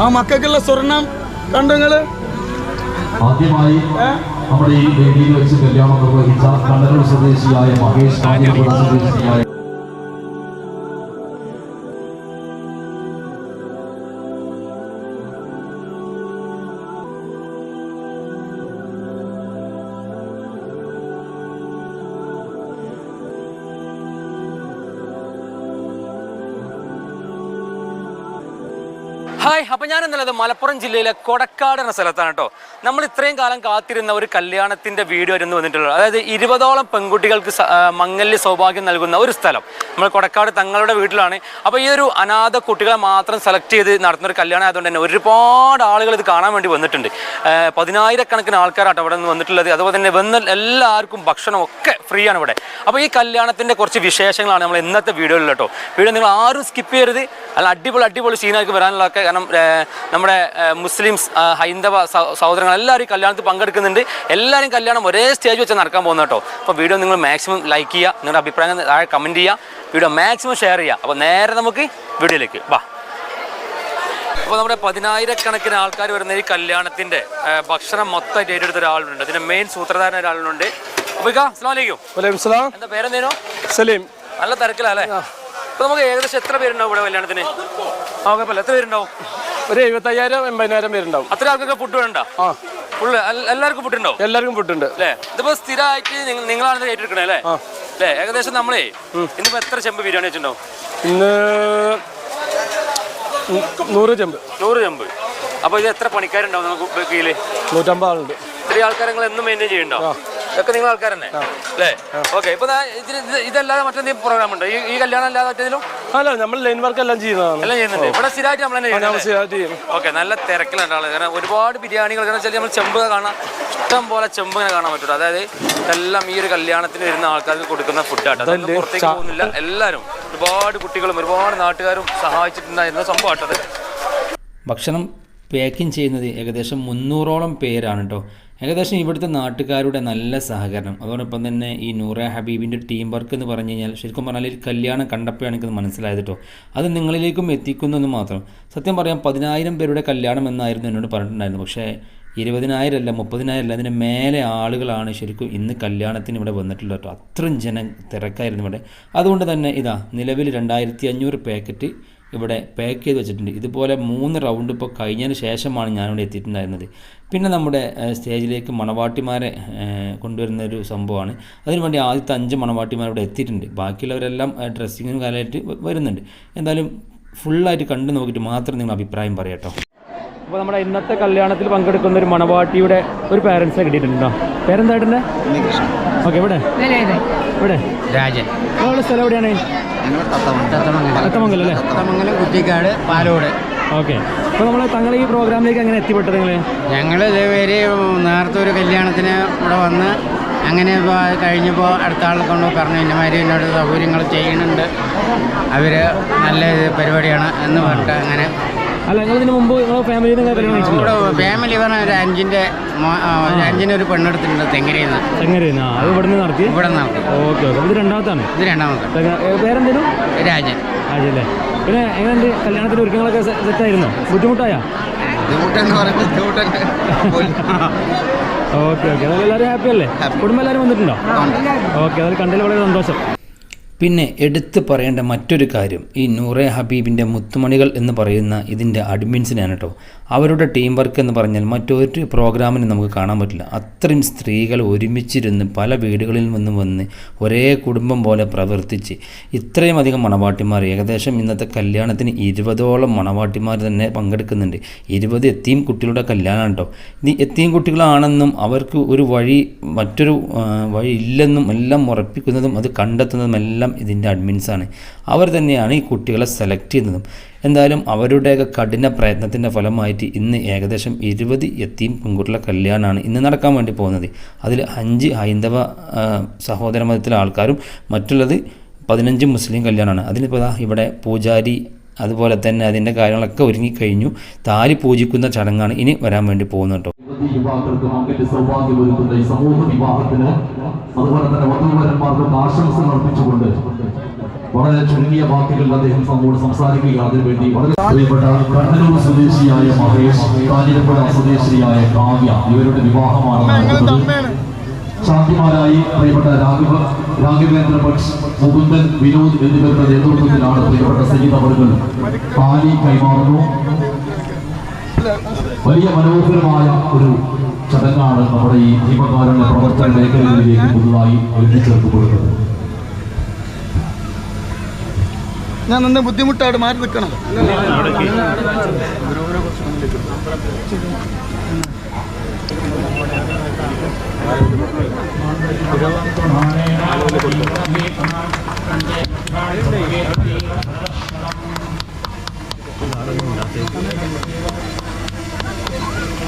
ആ മക്കൾക്കുള്ള സ്വർണം. കണ്ടങ്ങൾ ആദ്യമായി നമ്മുടെ ഈ വേദിയിൽ വെച്ച് കല്യാണം നിർവഹിച്ച കണ്ണൂർ സ്വദേശിയായ മഹേഷ് കാഞ്ഞിരപ്പുഴ സ്വദേശിയായ ഹായ് അപ്പം ഞാൻ എന്നുള്ളത് മലപ്പുറം ജില്ലയിലെ കൊടക്കാട് എന്ന സ്ഥലത്താണ് കേട്ടോ. നമ്മൾ ഇത്രയും കാലം കാത്തിരുന്ന ഒരു കല്യാണത്തിന്റെ വീഡിയോ ആയിരുന്നു വന്നിട്ടുള്ളത്. അതായത് ഇരുപതോളം പെൺകുട്ടികൾക്ക് മംഗല്യ സൗഭാഗ്യം നൽകുന്ന ഒരു സ്ഥലം. നമ്മൾ കൊടക്കാട് തങ്ങളുടെ വീട്ടിലാണ്. അപ്പോൾ ഈ ഒരു അനാഥ കുട്ടികളെ മാത്രം സെലക്ട് ചെയ്ത് നടത്തുന്ന ഒരു കല്യാണം ആയതുകൊണ്ട് തന്നെ ഒരുപാട് ആളുകൾ ഇത് കാണാൻ വേണ്ടി വന്നിട്ടുണ്ട്. പതിനായിരക്കണക്കിന് ആൾക്കാരാട്ടോ അവിടെ നിന്ന് വന്നിട്ടുള്ളത്. അതുപോലെ തന്നെ വന്ന എല്ലാവർക്കും ഭക്ഷണം ഒക്കെ ഫ്രീ ആണ് ഇവിടെ. അപ്പോൾ ഈ കല്യാണത്തിന്റെ കുറച്ച് വിശേഷങ്ങളാണ് നമ്മൾ ഇന്നത്തെ വീഡിയോയിൽ കേട്ടോ. വീഡിയോ നിങ്ങൾ ആരും സ്കിപ്പ് ചെയ്യരുത്. അല്ല അടിപൊളി അടിപൊളി സീനായിട്ട് വരാനുള്ള ഒക്കെ കാരണം നമ്മുടെ മുസ്ലിം മുസ്ലിംസ് ഹൈന്ദവ സഹ- സഹോദരങ്ങൾ എല്ലാവരും കല്യാണത്തിൽ പങ്കെടുക്കുന്നുണ്ട്. എല്ലാവരും കല്യാണം ഒരേ സ്റ്റേജ് വെച്ച് നടക്കാൻ പോകുന്ന കേട്ടോ. അപ്പോൾ വീഡിയോ നിങ്ങൾ മാക്സിമം ലൈക്ക് ചെയ്യുക നിങ്ങളുടെ അഭിപ്രായം താഴെ കമന്റ് ചെയ്യുക വീഡിയോ മാക്സിമം ഷെയർ ചെയ്യുക. അപ്പോൾ നേരെ നമുക്ക് വീഡിയോയിലേക്ക് വാ. അപ്പോൾ നമ്മുടെ പതിനായിരക്കണക്കിന് ആൾക്കാർ വരുന്ന ഈ കല്യാണത്തിന്റെ ഭക്ഷണം മൊത്തം ഏറ്റെടുത്ത ഒരാളുണ്ട്. അതിന്റെ മെയിൻ സൂത്രധാരൻ ഒരാളുണ്ട്. അപ്പോൾ എന്താ പേരെന്തേനോ? സലീം. നല്ല തിരക്കിലല്ലേ അപ്പോൾ നമുക്ക് ഏകദേശം എത്ര പേരുണ്ടാവും ഇവിടെ കല്യാണത്തിന്? ആ കുഴപ്പമില്ല. എത്ര പേരുണ്ടാവും? ഒരു എഴുപത്തയ്യായിരം എൺപതിനായിരം പേരുണ്ടാവും. അത്ര ആൾക്കൊക്കെ ഫുഡ് വേണ്ട? ആ. ഫുള്ള് എല്ലാവർക്കും ഫുഡ് ഉണ്ടാവും? എല്ലാവർക്കും ഫുഡ് ഫുഡുണ്ട് അല്ലേ? ഇതിപ്പോ സ്ഥിരമായിട്ട് നിങ്ങൾ നിങ്ങളാണ് ഏറ്റെടുക്കണേ അല്ലേ? ആ. അല്ലേ? ഏകദേശം നമ്മളേ ഇന്നിപ്പോ എത്ര ചെമ്പ് ബിരിയാണി വെച്ചിട്ടുണ്ടാവും? ഇന്ന് നൂറ് ചെമ്പ്. നൂറ് ചെമ്പ്. അപ്പൊ ഇത് എത്ര പണിക്കാരുണ്ടാവും നമുക്ക് കീഴിൽ? നൂറ്റമ്പത് ആളുണ്ട്. ഇത്രയും ആൾക്കാരെ നിങ്ങൾ എന്നും മെയിന്റെയിൻ ചെയ്യണ്ടോ? ഇതൊക്കെ നിങ്ങൾ ആൾക്കാർ തന്നെ അല്ലേ? ഓക്കെ ഇപ്പൊ ഇതല്ലാതെ മറ്റെന്തെങ്കിലും പ്രോഗ്രാം ഉണ്ടോ? ഈ കല്യാണം അല്ലാതെ മറ്റേതിലും അല്ല നമ്മൾ ലൈൻ വർക്ക് എല്ലാം ചെയ്യുന്നതാണ്. എല്ലാം ചെയ്യുന്നുണ്ട്. ഇവിടെ സ്ഥിരമായിട്ട് നമ്മൾ സ്ഥിരമായിട്ട് ചെയ്യും. ഓക്കെ നല്ല തിരക്കിലാണ് ആൾ. കാരണം ഒരുപാട് ബിരിയാണികൾ കാരണം വെച്ചാൽ നമ്മൾ ചെമ്പ് കാണാം. ഇഷ്ടം പോലെ ചെമ്പ് കാണാൻ പറ്റും അതായത് ഇതെല്ലാം ഈ ഒരു കല്യാണത്തിന് വരുന്ന ആൾക്കാർക്ക് കൊടുക്കുന്ന ഫുഡായിട്ട് അതൊന്നും പുറത്തേക്ക് പോകുന്നില്ല. എല്ലാവരും ഒരുപാട് കുട്ടികളും ഒരുപാട് നാട്ടുകാരും സഹായിച്ചിട്ടുണ്ടായിരുന്ന സംഭവമായിട്ടത് ഭക്ഷണം പാക്കിംഗ് ചെയ്യുന്നത് ഏകദേശം മുന്നൂറോളം പേരാണ് കേട്ടോ ഏകദേശം ഇവിടുത്തെ നാട്ടുകാരുടെ നല്ല സഹകരണം. അതോടൊപ്പം തന്നെ ഈ നൂറ ഹബീബിന്റെ ടീം വർക്ക് എന്ന് പറഞ്ഞു കഴിഞ്ഞാൽ ശരിക്കും പറഞ്ഞാൽ ഈ കല്യാണം കണ്ടപ്പോഴാണ് എനിക്കത് മനസ്സിലായത് കേട്ടോ അത് നിങ്ങളിലേക്കും എത്തിക്കുന്നു എന്ന് മാത്രം. സത്യം പറയാം പതിനായിരം പേരുടെ കല്യാണം എന്നായിരുന്നു എന്നോട് പറഞ്ഞിട്ടുണ്ടായിരുന്നു. പക്ഷേ ഇരുപതിനായിരം അല്ല മുപ്പതിനായിരം അല്ല അതിന് മേലെ ആളുകളാണ് ശരിക്കും ഇന്ന് കല്യാണത്തിന് ഇവിടെ വന്നിട്ടുള്ളത് കേട്ടോ അത്രയും ജന തിരക്കായിരുന്നു ഇവിടെ. അതുകൊണ്ട് തന്നെ ഇതാ നിലവിൽ രണ്ടായിരത്തി അഞ്ഞൂറ് പാക്കറ്റ് ഇവിടെ പാക്ക് ചെയ്ത് വെച്ചിട്ടുണ്ട്. ഇതുപോലെ മൂന്ന് റൗണ്ട് ഇപ്പോൾ കഴിഞ്ഞതിന് ശേഷമാണ് ഞാനിവിടെ എത്തിയിട്ടുണ്ടായിരുന്നത്. പിന്നെ നമ്മുടെ സ്റ്റേജിലേക്ക് മണവാട്ടിമാരെ കൊണ്ടുവരുന്ന ഒരു സംഭവമാണ്. അതിനുവേണ്ടി ആദ്യത്തെ അഞ്ച് മണവാട്ടിമാർ ഇവിടെ എത്തിയിട്ടുണ്ട്. ബാക്കിയുള്ളവരെല്ലാം ഡ്രസ്സിങ്ങിനും കാലമായിട്ട് വരുന്നുണ്ട്. എന്തായാലും ഫുള്ളായിട്ട് കണ്ടു നോക്കിയിട്ട് മാത്രം നിങ്ങൾ അഭിപ്രായം പറയാട്ടോ അപ്പോൾ നമ്മുടെ ഇന്നത്തെ കല്യാണത്തിൽ പങ്കെടുക്കുന്ന ഒരു മണവാട്ടിയുടെ ഒരു പാരൻസിനെ കിട്ടിയിട്ടുണ്ടോ? പേരെന്തായിട്ടുണ്ട് ഓക്കെ ഇവിടെ ഇവിടെ രാജൻ. സ്ഥലം എവിടെയാണ്? തത്തമംഗലം. അല്ലേ? തത്തമംഗലം കുറ്റിക്കാട് പാലോട്. ഓക്കെ. അപ്പോൾ നമ്മൾ തങ്ങൾ ഈ പ്രോഗ്രാമിലേക്ക് എങ്ങനെ എത്തിപ്പെട്ടത് നിങ്ങൾ ഞങ്ങൾ ഇതേവരെ നേരത്തെ ഒരു കല്യാണത്തിന് ഇവിടെ വന്ന് അങ്ങനെ ഇപ്പോൾ അത് കഴിഞ്ഞപ്പോൾ അടുത്ത ആളെ കൊണ്ട് പറഞ്ഞു ഇന്നമാതിരി എന്നോട് സൗകര്യങ്ങൾ ചെയ്യുന്നുണ്ട് അവർ നല്ല പരിപാടിയാണ് എന്ന് പറഞ്ഞിട്ട് അങ്ങനെ അല്ല നിങ്ങൾ ഇതിന് മുമ്പ് നിങ്ങൾ ഫാമിലി ഫാമിലി പറഞ്ഞ ഒരു അഞ്ചിന്റെ അഞ്ചിന്റെ ഒരു പെണ്ണെടുത്തിട്ടുണ്ട് തെങ്ങരയിൽ എങ്ങനെ അത് ഇവിടെ നിന്ന് നടത്തി? ഇവിടെ നടത്തി. Okay okay. ഇത് രണ്ടാമത്താണ്? ഇത് രണ്ടാമത്തെ. പേരെന്തേലും രാജൻ. അതെ പിന്നെ എങ്ങനെയുണ്ട്? കല്യാണത്തിന് ഒരുക്കങ്ങളൊക്കെ സെറ്റായിരുന്നോ? ബുദ്ധിമുട്ടായ? ബുദ്ധിമുട്ടെന്ന് പറയുമ്പോൾ ഓക്കെ ഓക്കെ. അതായത് എല്ലാവരും ഹാപ്പി. അല്ലേ കുടുംബം എല്ലാവരും വന്നിട്ടുണ്ടോ? ഓക്കെ അതിൽ കണ്ടതിൽ വളരെ സന്തോഷം. പിന്നെ എടുത്തു പറയേണ്ട മറ്റൊരു കാര്യം ഈ നൂറെ ഹബീബിന്റെ മുത്തുമണികൾ എന്ന് പറയുന്ന ഇതിന്റെ അഡ്മിൻസിനാണ് കേട്ടോ അവരുടെ ടീം വർക്ക് എന്ന് പറഞ്ഞാൽ മറ്റൊരു പ്രോഗ്രാമിന് നമുക്ക് കാണാൻ പറ്റില്ല. അത്രയും സ്ത്രീകൾ ഒരുമിച്ചിരുന്ന് പല വീടുകളിൽ നിന്നും വന്ന് ഒരേ കുടുംബം പോലെ പ്രവർത്തിച്ച് ഇത്രയും അധികം മണവാട്ടിമാർ ഏകദേശം ഇന്നത്തെ കല്യാണത്തിന് ഇരുപതോളം മണവാട്ടിമാർ തന്നെ പങ്കെടുക്കുന്നുണ്ട്. ഇരുപത് എത്തിയും കുട്ടികളുടെ കല്യാണമാണ് കേട്ടോ ഇത് എത്തിയും കുട്ടികളാണെന്നും അവർക്ക് ഒരു വഴി മറ്റൊരു വഴി ഇല്ലെന്നും എല്ലാം ഉറപ്പിക്കുന്നതും അത് കണ്ടെത്തുന്നതും എല്ലാം ഇതിന്റെ അഡ്മിൻസാണ് അവർ തന്നെയാണ് ഈ കുട്ടികളെ സെലക്ട് ചെയ്യുന്നതും. എന്തായാലും അവരുടെയൊക്കെ കഠിന പ്രയത്നത്തിന്റെ ഫലമായിട്ട് ഇന്ന് ഏകദേശം ഇരുപത് എത്തിയും പെൺകുട്ടികളെ കല്യാണമാണ് ഇന്ന് നടക്കാൻ വേണ്ടി പോകുന്നത്. അതിൽ അഞ്ച് ഹൈന്ദവ സഹോദര മതത്തിലെ ആൾക്കാരും മറ്റുള്ളത് പതിനഞ്ച് മുസ്ലിം കല്യാണമാണ്. അതിനിപ്പോൾ ഇവിടെ പൂജാരി അതുപോലെ തന്നെ അതിന്റെ കാര്യങ്ങളൊക്കെ ഒരുങ്ങിക്കഴിഞ്ഞു താലി പൂജിക്കുന്ന ചടങ്ങാണ് ഇനി വരാൻ വേണ്ടി പോകുന്നത് കേട്ടോ. യുവതി യുവാക്കൾക്ക് മകന്റെ സൗഭാഗ്യം ഒരുക്കുന്ന ഈ സമൂഹ വിവാഹത്തിന് അതുപോലെ തന്നെ വധുവരന്മാർക്കും ആശംസ അർപ്പിച്ചുകൊണ്ട് വളരെ ചുരുങ്ങിയ വാക്കുകളിൽ അദ്ദേഹം നമ്മോട് സംസാരിക്കുകയാണ് അതിനുവേണ്ടി വളരെ പ്രിയപ്പെട്ട കണ്ണൂർ സ്വദേശിയായ മഹേഷ് കാഞ്ഞിരപ്പുഴ സ്വദേശിയായ കാവ്യ ഇവരുടെ വിവാഹമാണ് ശാന്തിമാരായി പ്രിയപ്പെട്ട രാഘവ രാഘവേന്ദ്ര ഭട്ട് മുകുന്ദൻ വിനോദ് എന്നിവരുടെ നേതൃത്വത്തിലാണ് പ്രിയപ്പെട്ട സയ്യിദ് അവർകൾ താലി കൈമാറുന്നു. വലിയ മനോഹരമായ ഒരു ചടങ്ങാണ് നമ്മുടെ ഈ ദീപകാരുണ്യ പ്രവർത്തന മേഖലകളിലേക്ക് പുതുതായി എത്തിച്ചേർക്കപ്പെടുന്നത് ഞാൻ നിന്ന് ബുദ്ധിമുട്ടായിട്ട് മാറി നിൽക്കണം.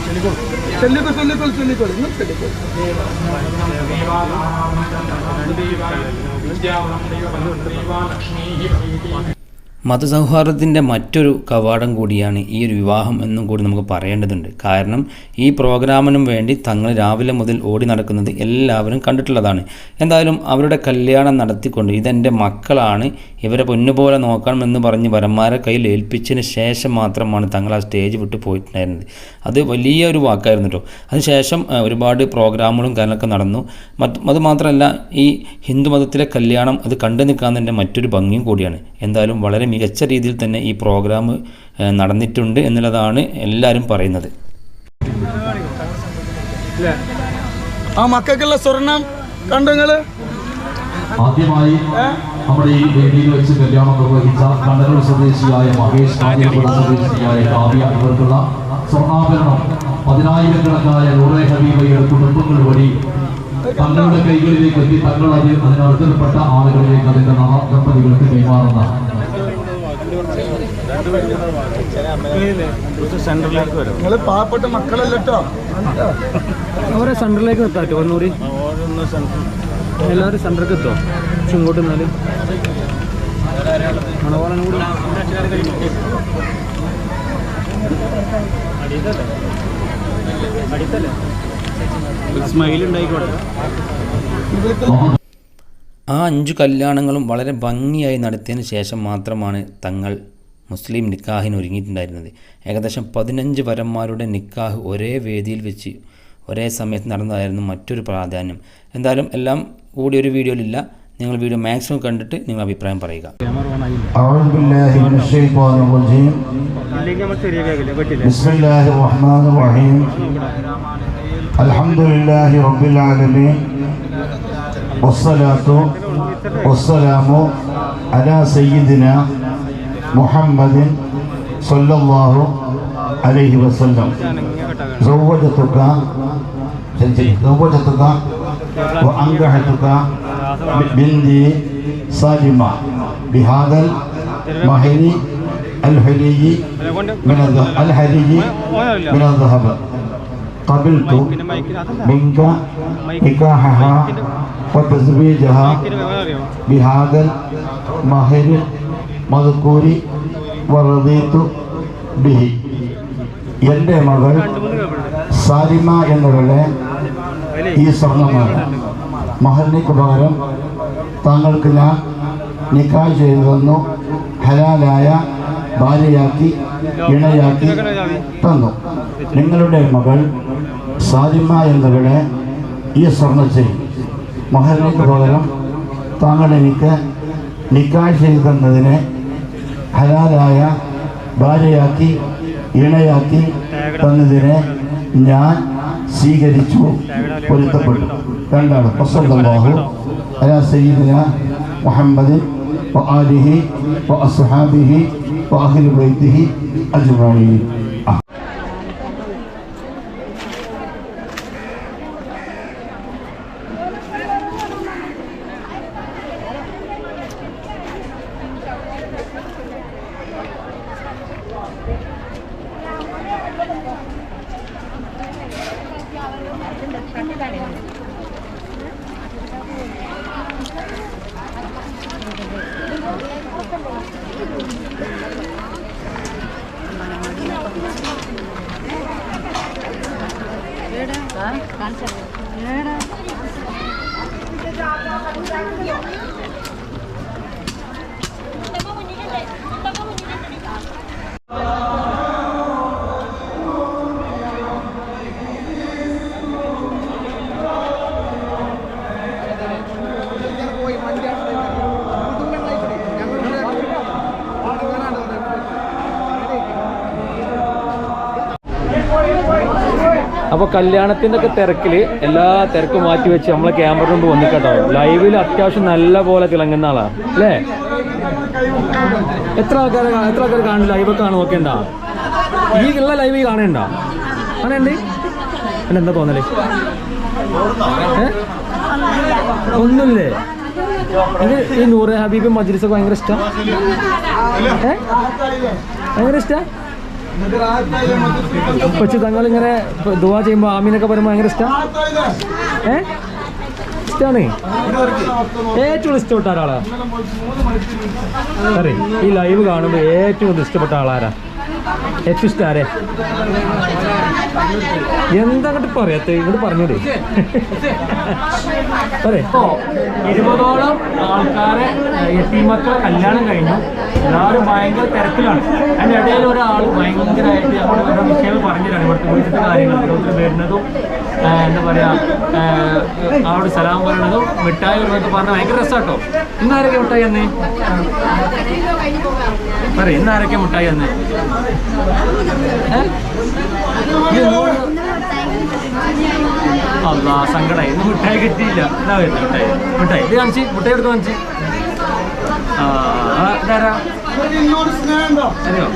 చెల్లికోడు చెల్లికో చెల్లికోలు చెల్లికోడు മതസൗഹാർദ്ദത്തിന്റെ മറ്റൊരു കവാടം കൂടിയാണ് ഈ ഒരു വിവാഹം എന്നും കൂടി നമുക്ക് പറയേണ്ടതുണ്ട്. കാരണം ഈ പ്രോഗ്രാമിനും വേണ്ടി തങ്ങൾ രാവിലെ മുതൽ ഓടി നടക്കുന്നത് എല്ലാവരും കണ്ടിട്ടുള്ളതാണ്. എന്തായാലും അവരുടെ കല്യാണം നടത്തിക്കൊണ്ട് ഇതെന്റെ മക്കളാണ് ഇവരെ പൊന്നുപോലെ നോക്കണം എന്ന് പറഞ്ഞ് വരന്മാരെ കയ്യിൽ ഏൽപ്പിച്ചതിന് ശേഷം മാത്രമാണ് തങ്ങൾ ആ സ്റ്റേജ് വിട്ട് പോയിട്ടുണ്ടായിരുന്നത്. അത് വലിയ ഒരു വാക്കായിരുന്നു കേട്ടോ. അതിനുശേഷം ഒരുപാട് പ്രോഗ്രാമുകളും കാര്യങ്ങളൊക്കെ നടന്നു. മറ്റ് അത് മാത്രമല്ല ഈ ഹിന്ദു മതത്തിലെ കല്യാണം അത് കണ്ടു നിൽക്കാന്നതിന്റെ മറ്റൊരു ഭംഗിയും കൂടിയാണ്. എന്തായാലും വളരെ മികച്ച രീതിയിൽ തന്നെ ഈ പ്രോഗ്രാം നടന്നിട്ടുണ്ട് എന്നുള്ളതാണ് എല്ലാവരും പറയുന്നത്. ആ മക്കൾക്കുള്ള സ്വർണം കണ്ടങ്ങൾ ആദ്യമായി നമ്മുടെ ഈ വേദിയിൽ വെച്ച് കല്യാണം നിർവഹിച്ച കണ്ണൂർ സ്വദേശിയായ മഹേഷ് കാഞ്ഞിരപ്പുഴ സ്വദേശിയായ കാവ്യ ഇവർക്കുള്ള സ്വർണാഭരണം പതിനായിരക്കണക്കായ നൂറെ ഹബീബയുടെ കുടുംബങ്ങൾ വഴി തങ്ങളുടെ കൈകളിലേക്ക് എത്തി തങ്ങൾ അതിൽ അതിനർത്ഥപ്പെട്ട ആളുകളിലേക്ക് അതിന്റെ നവ ദമ്പതികൾക്ക് കൈമാറുന്ന നിങ്ങൾ പാവപ്പെട്ട മക്കളല്ലോ അവരെ സെന്ററിലേക്ക് എത്താറ്റോ ഒന്നൂറി എല്ലാവരും സെന്ററിലേക്ക് എത്തോ? പക്ഷെ ഇങ്ങോട്ട് നിന്നാൽ. മണവാളനും കൂടി സ്മൈൽ ഉണ്ടായിക്കോട്ടെ ആ അഞ്ചു കല്യാണങ്ങളും വളരെ ഭംഗിയായി നടത്തിയതിന് ശേഷം മാത്രമാണ് തങ്ങൾ മുസ്ലിം നിക്കാഹിന് ഒരുങ്ങിയിട്ടുണ്ടായിരുന്നത് ഏകദേശം പതിനഞ്ച് വരന്മാരുടെ നിക്കാഹ് ഒരേ വേദിയിൽ വെച്ച് ഒരേ സമയത്ത് നടന്നതായിരുന്നു മറ്റൊരു പ്രാധാന്യം എന്തായാലും എല്ലാം കൂടി ഒരു വീഡിയോയിലില്ല നിങ്ങൾ വീഡിയോ മാക്സിമം കണ്ടിട്ട് നിങ്ങൾ അഭിപ്രായം പറയുക أعوذ بالله من الشيطان الرجيم അല്ലെങ്കിൽ നമ്മൾ ചെറിയ വേഗില്ല പറ്റില്ല بسم الله الرحمن الرحيم الحمد لله رب العالمين والصلاة والسلام على سيدنا محمد صلى الله عليه وسلم زوجتك زوجتك وأنكحتك بنتي سالمة بهذا المهر الحلي من الحلي من الذهب قبلت منك نكاحها وتزويجها بهذا المهر മകക്കൂരി വറദീത്തു ബിഹി. എന്റെ മകൾ സാലിമ എന്നവളെ ഈ സ്വർണമാണ് മഹലിക്ക് പകരം താങ്കൾക്ക് ഞാൻ നിക്കായ് ചെയ്തു തന്നു ഹലാലായ ഭാര്യയാക്കി ഇണയാക്കി തന്നു. നിങ്ങളുടെ മകൾ സാലിമ എന്നവളെ ഈ സ്വർണച്ചെയിൻ മഹലിക്ക് പകരം താങ്കൾ എനിക്ക് നിക്കായ് ചെയ്തു തന്നതിനെ ഹലാലായ ഭാര്യയാക്കി ഇണയാക്കി തന്നതിനെ ഞാൻ സ്വീകരിച്ചു പൊരുത്തപ്പെട്ടു രണ്ടാണ് വസല്ലല്ലാഹു അലാ സയ്യിദിന മുഹമ്മദ് وآله وأصحابه وأهل بيته أجمعين അപ്പോൾ കല്യാണത്തിന്റെ ഒക്കെ തിരക്കിൽ എല്ലാ തിരക്കും മാറ്റി വെച്ച് നമ്മളെ ക്യാമറ കൊണ്ട് വന്നിട്ടോ ലൈവിൽ അത്യാവശ്യം നല്ല പോലെ തിളങ്ങുന്ന ആളാണ് അല്ലേ? എത്ര ആൾക്കാരെ എത്ര ആൾക്കാർ കാണും ലൈവൊക്കെ കാണും നോക്കേണ്ട ഈ ഉള്ള ലൈവ് കാണണ്ട കാണണ്ടേ പിന്നെ എന്താ തോന്നൽ? ഒന്നുമില്ലേ? ഈ നൂറ് ഹബീബ് മജ്ലിസൊക്കെ ഭയങ്കര ഇഷ്ടം. ഭയങ്കര ഇഷ്ടം? കൊച്ചു തങ്ങൾ ഇങ്ങനെ ദുവാ ചെയ്യുമ്പോൾ ആമീനൊക്കെ പറയുമ്പോൾ ഭയങ്കര ഇഷ്ടം? ഏ? ഇഷ്ടമാണ് ഏറ്റവും ഇഷ്ടപ്പെട്ട ആളാ അതെ ഈ ലൈവ് കാണുമ്പോൾ ഏറ്റവും കൂടുതൽ ഇഷ്ടപ്പെട്ട ആളാരാ? ഇഷ്ടം ആരെ? എന്താ പറയാത്ത? ഇങ്ങോട്ട് പറഞ്ഞൂടെ. പറയേ. ഇരുപതോളം ആൾക്കാരെ എത്തിമക്കളെ കല്യാണം കഴിഞ്ഞു. എല്ലാവരും ഭയങ്കര തിരക്കിലാണ്. അതിന്റെ ഇടയിൽ ഒരാൾ ഭയങ്കരമായിട്ട് നമ്മൾ ഓരോ വിഷയങ്ങൾ പറഞ്ഞിട്ടാണ് ഇവിടുത്തെ വീട്ടിലത്തെ കാര്യങ്ങൾ ഓരോരുത്തർ വരുന്നതും എന്താ പറയുക അവിടെ സലാം പറയണതും മിഠായി എന്നൊക്കെ പറഞ്ഞാൽ ഭയങ്കര രസമാട്ടോ ഇന്നാരൊക്കെ മിഠായി തന്നെ ഇന്ന് ആരൊക്കെ മുട്ടായി തന്നെ? അല്ല സങ്കടമായി ഇന്ന് മുട്ടായി കിട്ടിയില്ല. ഇതാ വരുന്നത് മുട്ടായി. മുട്ടായി. ഇത് കാണിച്ച് മുട്ടായി എടുത്ത് കാണിച്ച്. ആ ഇതാരാ? അറിയോ